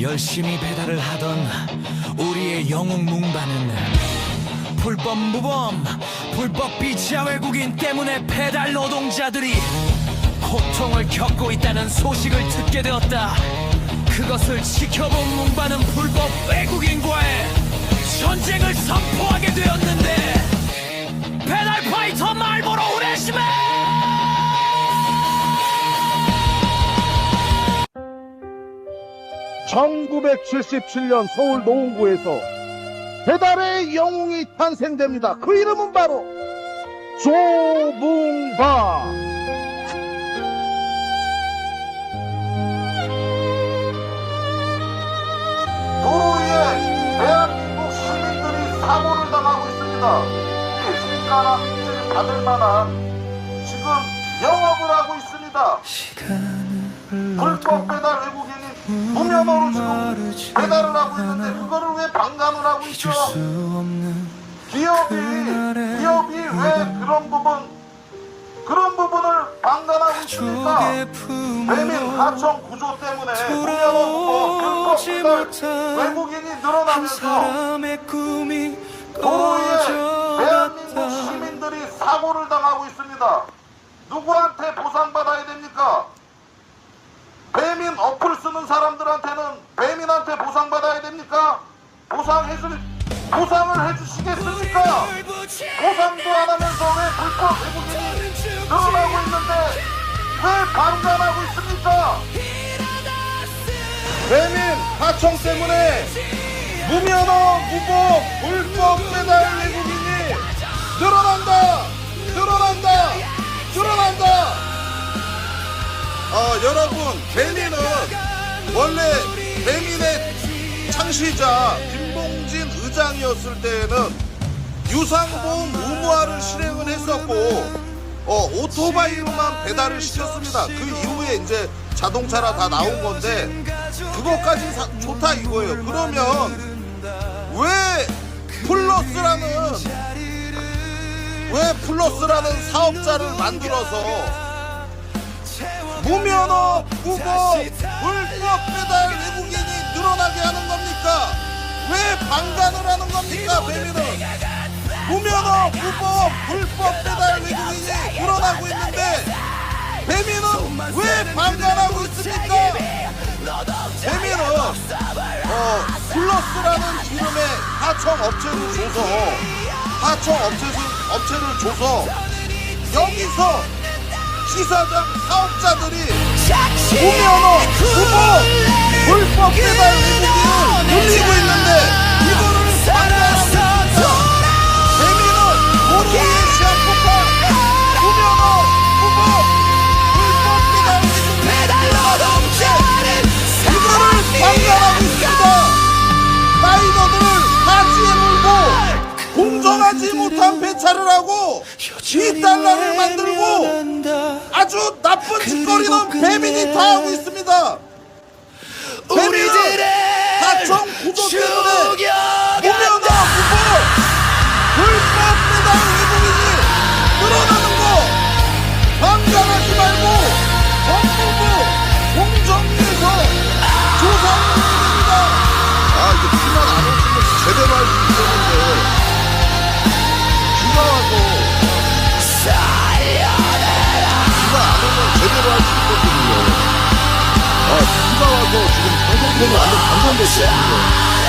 열심히 배달을 하던 우리의 영웅 뭉바는 불법 무범, 불법 비자 외국인 때문에 배달 노동자들이 고통을 겪고 있다는 소식을 듣게 되었다. 그것을 지켜본 뭉바는 불법 외국인과의 전쟁을 선포하게 되었는데 배달 파이터 말보로 우레시메! 1977년 서울 노원구에서 배달의 영웅이 탄생됩니다. 그 이름은 바로 조뭉바. 도로에 대한민국 시민들이 사고를 당하고 있습니다. 손가락 질 받을 만한 지금 영업을 하고 있습니다. 불법 배달 외국인이 무면허로 지금 배달을 하고 있는데 그거를 왜 방관을 하고 있죠? 기업이 기업이 왜 그런 부분 그런 부분을 방관하고 있습니까? 배민 하청 구조 때문에 불법 배달 외국인이 늘어나면서 도로에 대한민국 시민들이 사고를 당하고 있습니다. 누구한테 보상받아야 됩니까? 배민 사람들한테는 배민한테 보상받아야 됩니까? 보상해 줄, 보상을 해주시겠습니까? 보상도 안 하면서 왜 불법 외국인이 늘어나고 있는데 왜 방관하고 있습니까? 배민 하청 때문에 무면허 무법 불법 배달 외국인이 늘어난다 늘어난다 늘어난다 어, 여러분 배민은 원래 배민의 창시자 김봉진 의장이었을 때에는 유상보험 의무화를 실행을 했었고 어, 오토바이로만 배달을 시켰습니다. 그 이후에 이제 자동차라 다 나온 건데 그것까지 사- 좋다 이거예요. 그러면 왜 플러스라는 왜 플러스라는 사업자를 만들어서 무면허, 무법, 불법 배달 외국인이 늘어나게 하는 겁니까? 왜 방관을 하는 겁니까, 배민은? 무면허, 무법, 불법 배달 외국인이 늘어나고 있는데 배민은 왜 방관하고 있습니까? 배민은 어, 플러스라는 이름의 하청 업체를 줘서 하청 업체, 업체를 줘서 여기서 시사장 사업자들이 무면허, 무법, 불법 배달 외국인을 늘리고 있는 공정하지 못한 배차를 하고 이 달러를 만들고 아주 나쁜 짓거리는 배민이 다 하고 있습니다. 배민은 하청 구조 때 방송국이 완전 방전됐거든요.